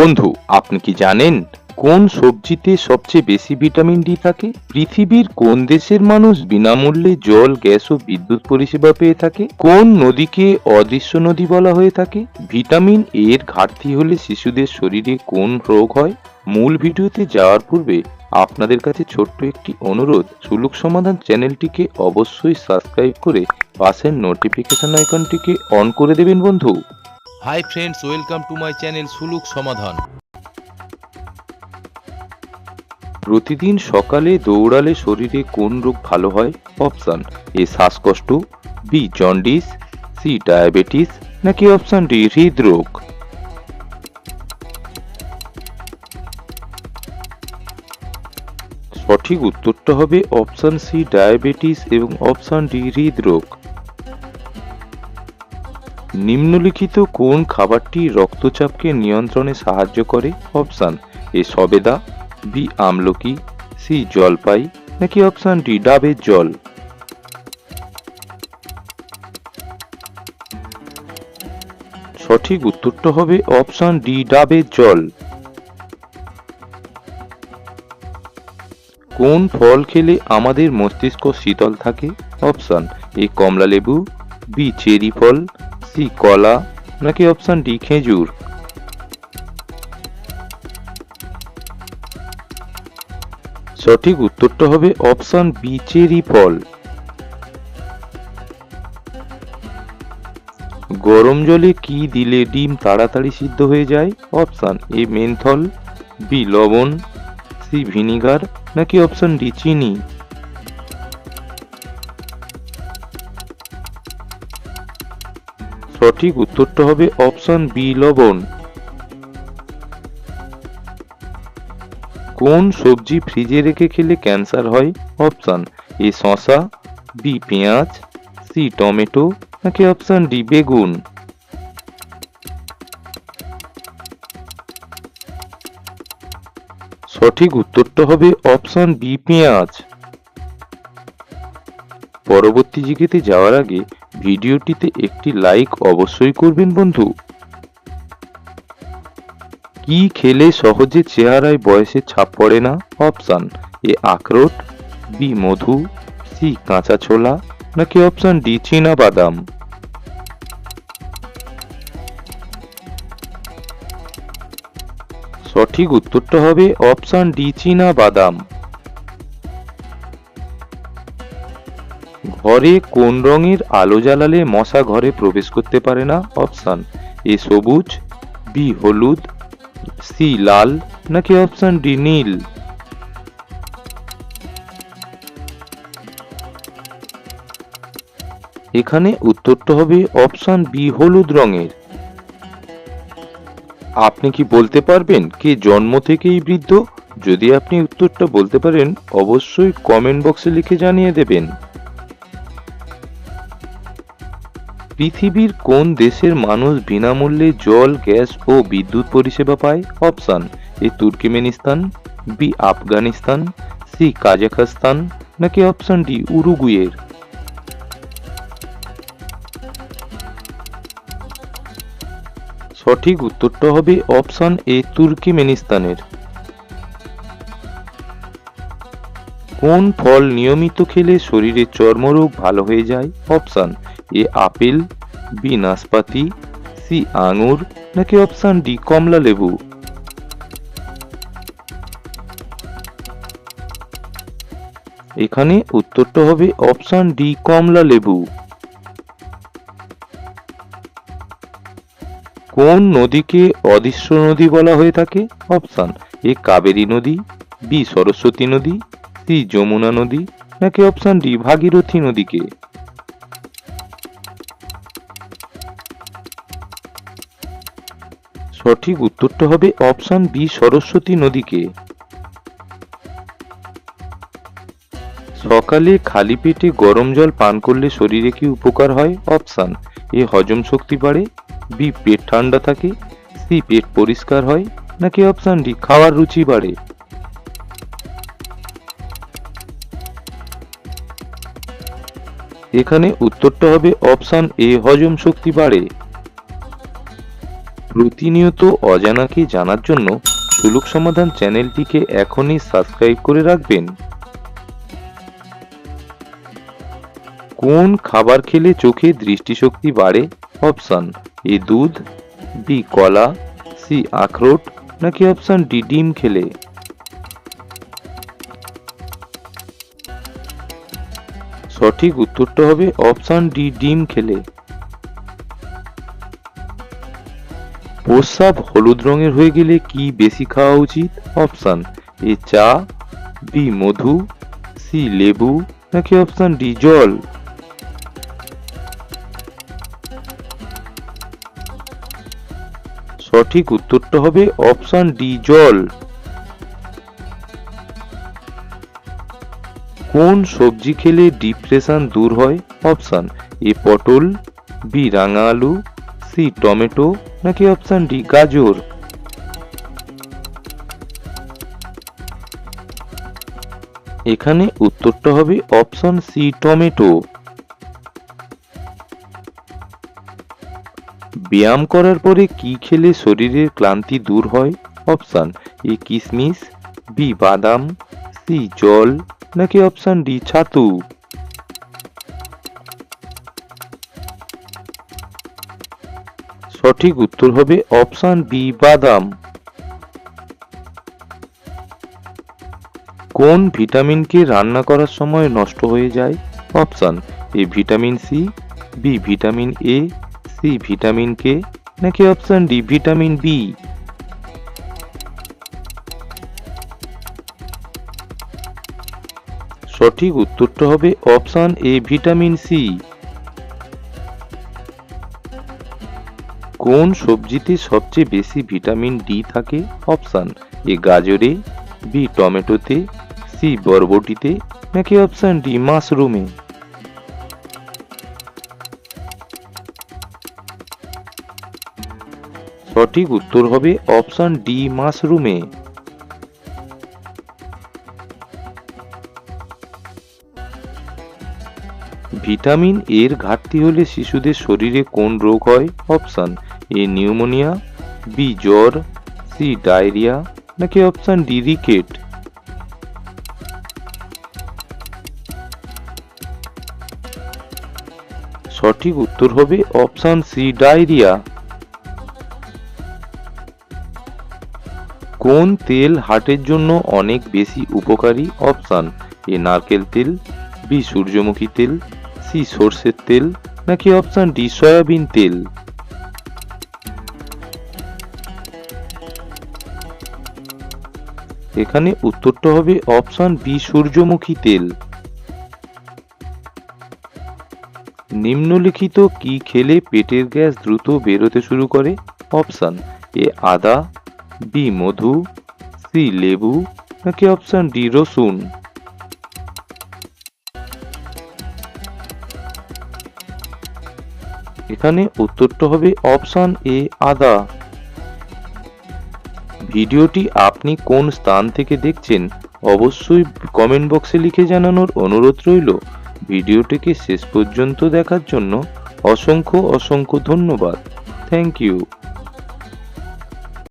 বন্ধু, আপনি কি জানেন কোন সবজিতে সবচেয়ে বেশি ভিটামিন ডি থাকে? পৃথিবীর কোন দেশের মানুষ বিনামূল্যে জল, গ্যাস ও বিদ্যুৎ পরিষেবা পেয়ে থাকে? কোন নদীকে অদৃশ্য নদী বলা হয়ে থাকে? ভিটামিন এর ঘাটতি হলে শিশুদের শরীরে কোন রোগ হয়? মূল ভিডিওতে যাওয়ার পূর্বে আপনাদের কাছে ছোট্ট একটি অনুরোধ। সুলুক সমাধান চ্যানেলটিকে অবশ্যই সাবস্ক্রাইব করে পাশের নোটিফিকেশন আইকনটিকে অন করে দেবেন বন্ধু। Hi friends welcome to my channel Suluk Samadhan প্রতিদিন সকালে দৌড়ালে শরীরে কোন রোগ ভালো হয়? অপশান এ শ্বাসকষ্ট বি জন্ডিস সি ডায়াবেটিস নাকি অপশান ডি হৃদরোগ? সঠিক উত্তরটা হবে অপশান সি ডায়াবেটিস এবং অপশান ডি হৃদরোগ। নিম্নলিখিত কোন খাবারটি রক্তচাপকে নিয়ন্ত্রণে সাহায্য করে? অপশন এ সবেদা, বি আমলকি, সি জলপাই, নাকি অপশন ডি ডাবের জল? সঠিক উত্তরটা হবে অপশন ডি ডাবের জল। কোন ফল খেলে আমাদের মস্তিষ্ক শীতল থাকে? অপশন এ কমলা লেবু বি চেরি ফল সি কলা, নাকি অপশন ডি খেজুর? সঠিক উত্তরটা হবে অপশন বি চেরি ফল। গরম জলে কি দিলে ডিম তাড়াতাড়ি সিদ্ধ হয়ে যায়? অপশন এ মেনথল বি লবণ সি ভিনিগার নাকি অপশন ডি চিনি? সঠিক উত্তরটা হবে অপশন বি, লবণ। কোন সবজি ফ্রিজে রেখে খেলে ক্যান্সার হয়? অপশান এ শশা বি, পেঁয়াজ, সি, টমেটো, নাকি অপশান ডি, বেগুন। সঠিক উত্তরটা হবে অপশান বি, পেঁয়াজ। পরবর্তী জিগেতে যাওয়ার আগে ভিডিওটিতে একটি লাইক অবশ্যই করবেন বন্ধু। কি খেলে সহজে চেহারায় বয়সে ছাপ পড়ে না? অপশান এ আখরোট, বি মধু, সি কাঁচা ছোলা, নাকি অপশান ডি চীনা বাদাম? সঠিক উত্তরটা হবে অপশান ডি চীনা বাদাম। ঘরে কোন রঙের আলো জ্বালালে মশা ঘরে প্রবেশ করতে পারে না? অপশন এ সবুজ বি হলুদ সি লাল, নাকি অপশন ডি নীল? এখানে উত্তরটা হবে অপশন বি হলুদ রঙের। আপনি কি বলতে পারবেন কে জন্ম থেকেই বৃদ্ধ? যদি আপনি উত্তরটা বলতে পারেন, অবশ্যই কমেন্ট বক্সে লিখে জানিয়ে দেবেন। পৃথিবীর কোন দেশের মানুষ বিনামূল্যে জল, গ্যাস ও বিদ্যুৎ পরিষেবা পায়? Option, A Turkmenistan, B Afghanistan, C Kazakhstan, নাকি অপশান ডি উরুগুয়ের? সঠিক উত্তরটা হবে অপশান এ তুর্কিমেনিস্তানের। কোন ফল নিয়মিত খেলে শরীরে চর্মরোগ ভালো হয়ে যায়? অপশান এ আপেল, বি নাশপাতি, সি আঙুর, নাকি অপশান ডি কমলা লেবু? এখানে উত্তরটা হবে অপশান ডি কমলা লেবু। কোন নদীকে অদৃশ্য নদী বলা হয়ে থাকে? অপশান এ কাবেরী নদী, বি সরস্বতী নদী সি যমুনা নদী নাকি অপশন ডি ভাগীরথী নদীকে? সঠিক উত্তরটা হবে অপশন বি সরস্বতী নদীকে। সকালে খালি পেটে গরম জল পান করলে শরীরে কি উপকার হয়? অপশান এ হজম শক্তি বাড়ে বি পেট ঠান্ডা থাকে সি পেট পরিষ্কার হয়, নাকি অপশন ডি খাওয়ার রুচি বাড়ে? এখানে উত্তরটা হবে অপশন এ, হজম শক্তি বাড়ে। প্রতিনিয়ত অজানাকে জানার জন্য সুলুক সমাধান চ্যানেলটিকে এখনই সাবস্ক্রাইব করে রাখবেন। কোন খাবার খেলে চোখে দৃষ্টিশক্তি বাড়ে? অপশন এ, দুধ, বি, কলা, সি, আখরোট, নাকি অপশান ডি, ডিম খেলে? সঠিক উত্তরটা হবে অপশান ডি, ডিম খেলে। প্রস্রাব হলুদ রঙের হয়ে গেলে কি বেশি খাওয়া উচিত? অপশান এ চা, বি মধু, সি লেবু, নাকি অপশান ডি জল? সঠিক উত্তরটা হবে অপশান ডি জল। কোন সবজি খেলে ডিপ্রেশন দূর হয়? অপশান এ পটল বি রাঙা আলু সি টমেটো, নাকি অপশান ডি গাজর? এখানে উত্তরটা হবে অপশন সি টমেটো। ব্যায়াম করার পরে কি খেলে শরীরের ক্লান্তি দূর হয়? অপশান এ কিশমিশ বি বাদাম সি জল নাকি অপশন ডি ছাতু। সঠিক উত্তর হবে অপশন বি বাদাম। কোন ভিটামিনকে রান্না করার সময় নষ্ট হয়ে যায়? Option A vitamin C B vitamin A C vitamin K নাকি অপশন ডি ভিটামিন বি সঠিক উত্তরটা হবে অপশান এ, ভিটামিন সি। কোন সবজিতে সবচেয়ে বেশি ভিটামিন ডি থাকে? অপশান এ, গাজরে, বি, টমেটোতে, সি, বরবটিতে, নাকি অপশান ডি, মাশরুমে? সঠিক উত্তর হবে অপশান ডি, মাশরুমে। ভিটামিন এর ঘাটতি হলে শিশুদের শরীরে কোন রোগ হয়? অপশন এ নিউমোনিয়া, বি জ্বর, সি ডায়রিয়া নাকি অপশন ডি রিকেট? সঠিক উত্তর হবে অপশান সি ডায়রিয়া। কোন তেল হার্টের জন্য অনেক বেশি উপকারী? অপশান এ নারকেল তেল, বি সূর্যমুখী তেল সি সর্ষের তেল নাকি অপশন ডি সয়াবিন তেল? এখানে উত্তরটা হবে অপশন বি সূর্যমুখী তেল। নিম্নলিখিত কি খেলে পেটের গ্যাস দ্রুত বেরোতে শুরু করে? অপশন এ আদা বি মধু সি লেবু, নাকি অপশন ডি রসুন? এখানে উত্তরটা হবে অপশান এ আদা। ভিডিওটি আপনি কোন স্থান থেকে দেখছেন, অবশ্যই কমেন্ট বক্সে লিখে জানানোর অনুরোধ রইল। ভিডিওটিকে শেষ পর্যন্ত দেখার জন্য অসংখ্য অসংখ্য ধন্যবাদ। Thank you